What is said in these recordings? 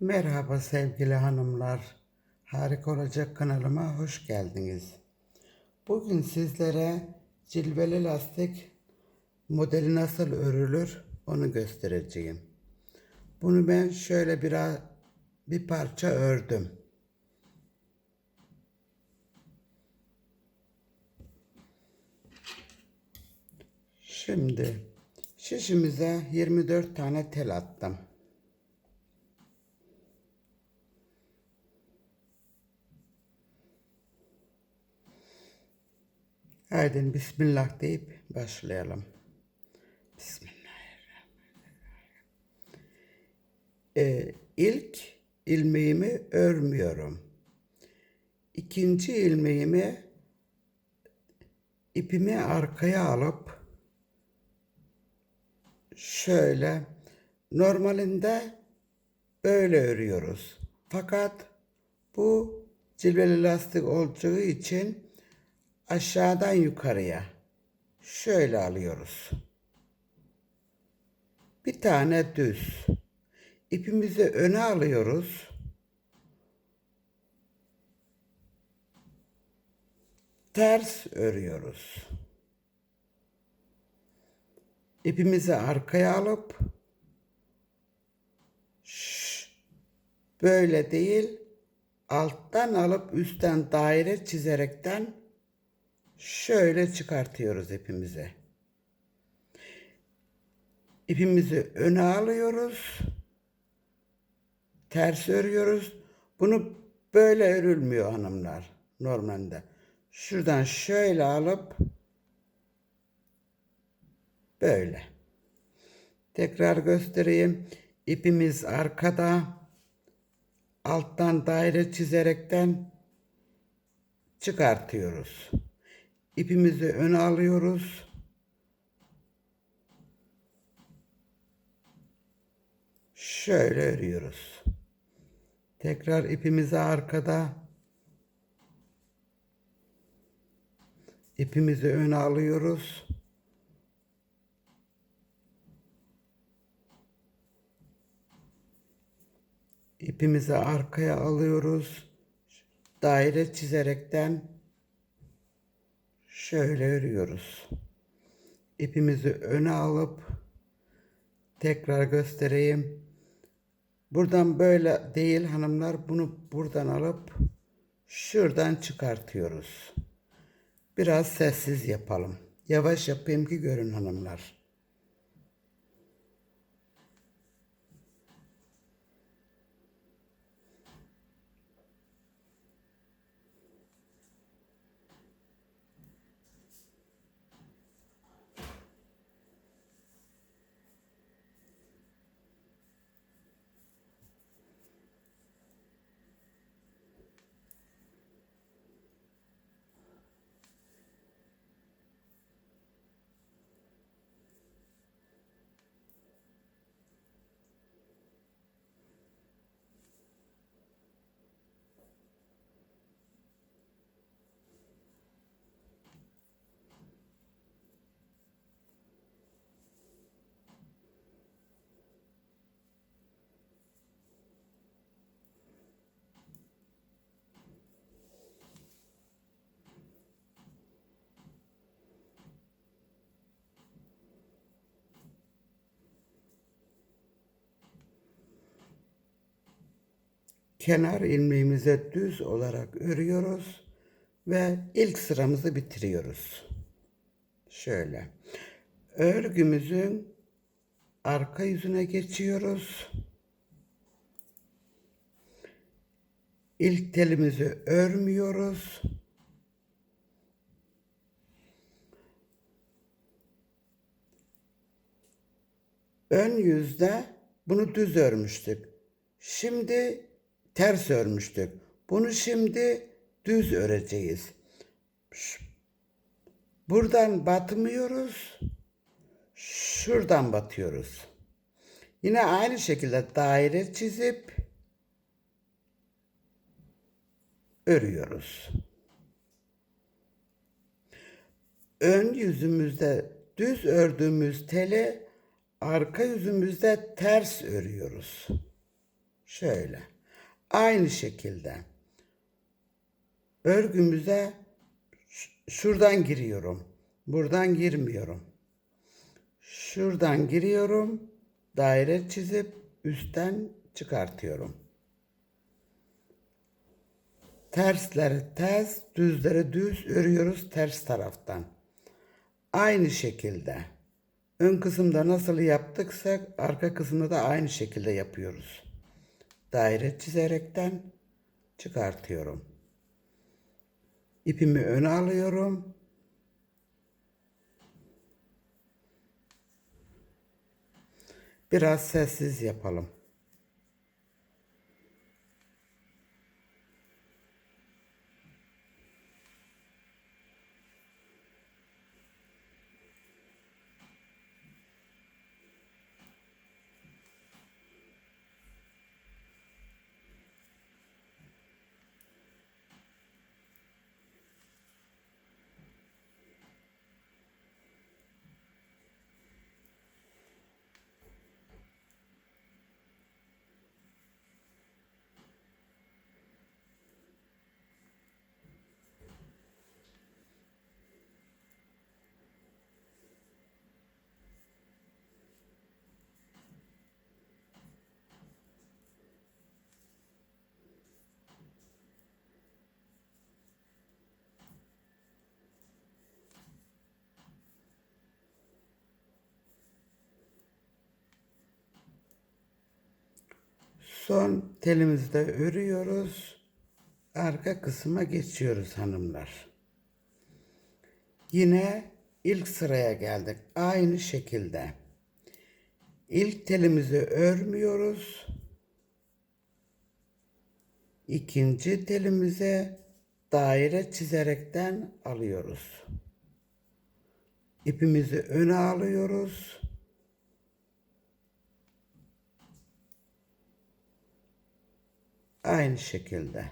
Merhaba sevgili hanımlar. Harika olacak kanalıma hoş geldiniz. Bugün sizlere cilveli lastik modeli nasıl örülür onu göstereceğim. Bunu ben şöyle biraz bir parça ördüm. Şimdi şişimize 24 tane tel attım. Haydi Bismillah deyip başlayalım. Bismillahirrahmanirrahim. Ee, ilk ilmeğimi örmüyorum. İkinci ilmeğimi ipimi arkaya alıp şöyle normalinde böyle örüyoruz. Fakat bu cilveli lastik olacağı için aşağıdan yukarıya şöyle alıyoruz. Bir tane düz. İpimizi öne alıyoruz. Ters örüyoruz. İpimizi arkaya alıp şş, böyle değil alttan alıp üstten daire çizerekten şöyle çıkartıyoruz ipimizi. İpimizi öne alıyoruz. Ters örüyoruz. Bunu böyle örülmüyor hanımlar normalde. Şuradan şöyle alıp böyle. Tekrar göstereyim. İpimiz arkada. Alttan daire çizerekten çıkartıyoruz. İpimizi öne alıyoruz. Şöyle örüyoruz. Tekrar ipimizi arkada ipimizi öne alıyoruz. İpimizi arkaya alıyoruz. Daire çizerekten şöyle örüyoruz. İpimizi öne alıp tekrar göstereyim. Buradan böyle değil hanımlar bunu buradan alıp şuradan çıkartıyoruz. Biraz sessiz yapalım. Yavaş yapayım ki görün hanımlar. Kenar ilmeğimize düz olarak örüyoruz ve ilk sıramızı bitiriyoruz. Şöyle. Örgümüzün arka yüzüne geçiyoruz. İlk telimizi örmüyoruz. Ön yüzde bunu düz örmüştük. Şimdi ters örmüştük. Bunu şimdi düz öreceğiz. Buradan batmıyoruz. Şuradan batıyoruz. Yine aynı şekilde daire çizip örüyoruz. Ön yüzümüzde düz ördüğümüz teli arka yüzümüzde ters örüyoruz. Şöyle. Aynı şekilde örgümüze şuradan giriyorum. Buradan girmiyorum. Şuradan giriyorum. Daire çizip üstten çıkartıyorum. Tersleri ters, düzleri düz örüyoruz ters taraftan. Aynı şekilde. Ön kısımda nasıl yaptıksak arka kısımda da aynı şekilde yapıyoruz. Daire çizerekten çıkartıyorum. İpimi öne alıyorum. Biraz sessiz yapalım. Son telimizde örüyoruz. Arka kısma geçiyoruz hanımlar. Yine ilk sıraya geldik. Aynı şekilde. İlk telimizi örmüyoruz. İkinci telimize daire çizerekten alıyoruz. İpimizi öne alıyoruz. Aynı şekilde.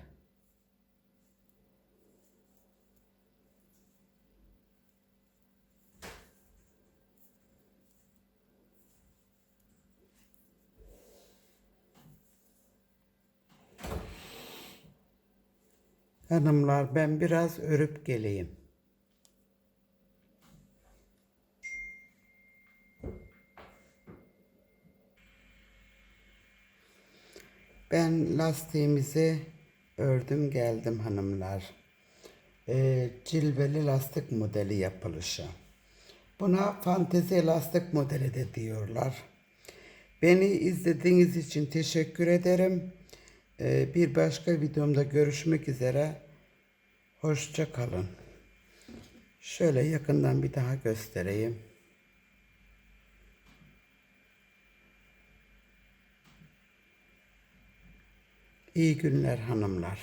Hanımlar ben biraz örüp geleyim. Ben lastiğimizi ördüm geldim hanımlar. Ee, cilveli lastik modeli yapılışı. Buna fantezi lastik modeli de diyorlar. Beni izlediğiniz için teşekkür ederim. Ee, bir başka videomda görüşmek üzere. Hoşça kalın. Şöyle yakından bir daha göstereyim. İyi günler hanımlar.